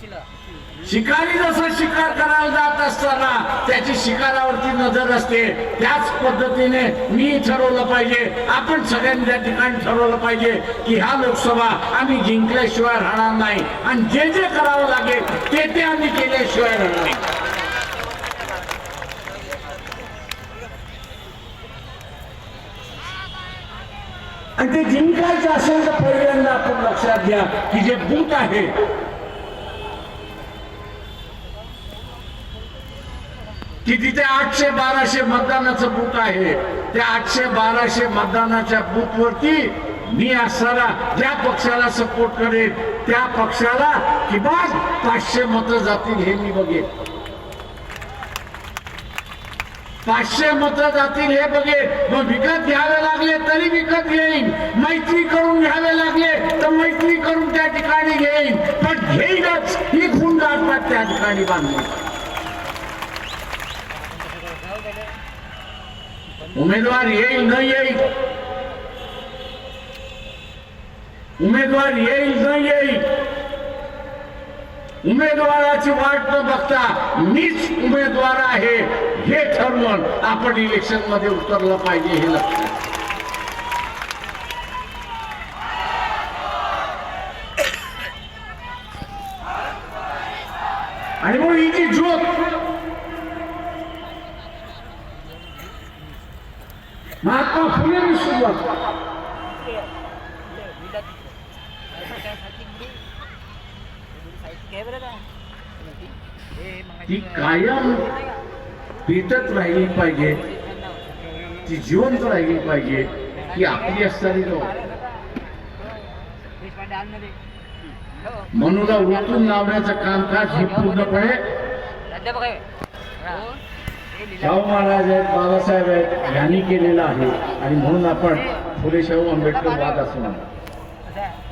शिकारी जसं शिकार करायला जात असताना त्याची शिकारावरती नजर असते त्याच पद्धतीने मी ठरवलं पाहिजे आपण सगळ्यांनी त्या ठिकाणी ठरवलं पाहिजे की ह्या लोकसभा आम्ही जिंकल्याशिवाय राहणार नाही. आणि जे जे करावं लागेल ते ते आम्ही केल्याशिवाय राहणार नाही. आणि ते जिंकायचं असेल तर पहिल्यांदा आपण लक्षात घ्या की जे बूथ आहे की तिथे आठशे बाराशे मतदानाचं बूथ आहे त्या आठशे बाराशे मतदानाच्या बूथ वरती मी असताना ज्या पक्षाला सपोर्ट करेन त्या पक्षाला किमान पाचशे मत जातील हे मी बघेन. पाचशे मत जातील हे बघेन. मग विकत घ्यावे लागले तरी विकत घेईन. मैत्री करून घ्यावे लागले तर मैत्री करून त्या ठिकाणी घेईन. पण घेईनच ही खून गाठतात त्या ठिकाणी बांधली. उमेदवार येईल न येईल? उमेदवार येईल न येईल? उमेदवाराची वाट न बघता मीच उमेदवार आहे हे ठरवून आपण इलेक्शनमध्ये उतरलं पाहिजे हे लक्षात आणि मग ही जी ज्योत महात्मा फुले सुरुवात. ती कायम पेटत राहिली पाहिजे. ती जिवंत राहिली पाहिजे. ती आपली असणारी नव्हती. मनूला उलटून लावण्याचं कामकाज हे पूर्णपणे शाहू महाराज आहेत बाबासाहेब आहेत यांनी केलेलं आहे. आणि म्हणून आपण फुले शाहू आंबेडकर वाद असं म्हणतो